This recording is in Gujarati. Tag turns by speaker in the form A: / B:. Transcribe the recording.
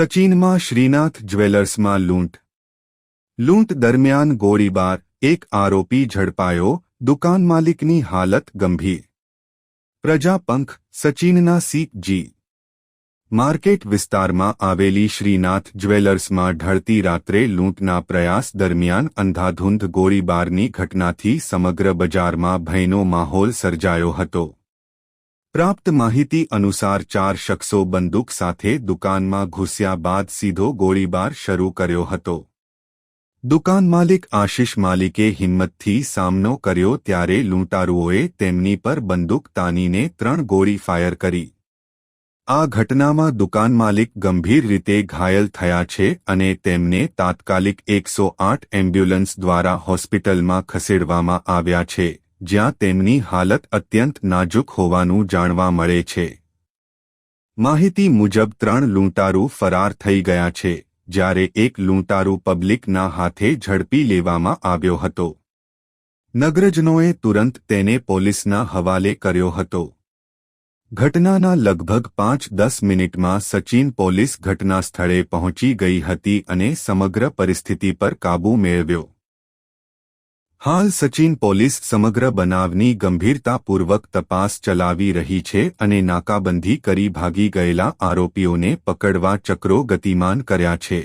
A: સચિનમાં શ્રીનાથ જ્વેલર્સમાં લૂંટ. લૂંટ દરમિયાન ગોળીબાર, એક આરોપી ઝડપાયો, દુકાન માલિકની હાલત ગંભીર. પ્રજાપંખ, સચિનના જી. માર્કેટ વિસ્તારમાં આવેલી શ્રીનાથ જ્વેલર્સમાં ઢળતી રાત્રે લૂંટના પ્રયાસ દરમિયાન અંધાધૂંધ ગોળીબારની ઘટનાથી સમગ્ર બજારમાં ભયનો માહોલ સર્જાયો હતો. પ્રાપ્ત માહિતી અનુસાર ચાર શખ્સો બંદૂક સાથે દુકાનમાં ઘૂસ્યા બાદ સીધો ગોળીબાર શરૂ કર્યો હતો. દુકાન માલિક આશિષ માલિકે હિંમતથી સામનો કર્યો ત્યારે લૂંટારુઓએ તેમની પર બંદૂક તાનીને ત્રણ ગોળી ફાયર કરી. આ ઘટનામાં દુકાન માલિક ગંભીર રીતે ઘાયલ થયા છે અને તેમને તાત્કાલિક એકસો આઠ એમ્બ્યુલન્સ દ્વારા હોસ્પિટલમાં ખસેડવામાં આવ્યા છે. જ્યાં તેમની હાલત અત્યંત નાજુક હોવાનું જાણવા મળે છે. માહિતી મુજબ ત્રણ લૂંટારૂ ફરાર થઈ ગયા છે, જ્યારે એક લૂંટારૂ પબ્લિકના હાથે ઝડપી લેવામાં આવ્યો હતો. નગરજનોએ તુરંત તેને પોલીસના હવાલે કર્યો હતો. ઘટનાના લગભગ પાંચ દસ મિનિટમાં સચિન પોલીસ ઘટના સ્થળે પહોંચી ગઈ હતી અને સમગ્ર પરિસ્થિતિ પર કાબૂ મેળવ્યો. હાલ સચિન પોલીસ સમગ્ર બનાવની ગંભીરતાપૂર્વક તપાસ ચલાવી રહી છે અને નાકાબંધી કરી ભાગી ગયેલા આરોપીઓને પકડવા ચક્રો ગતિમાન કર્યા છે.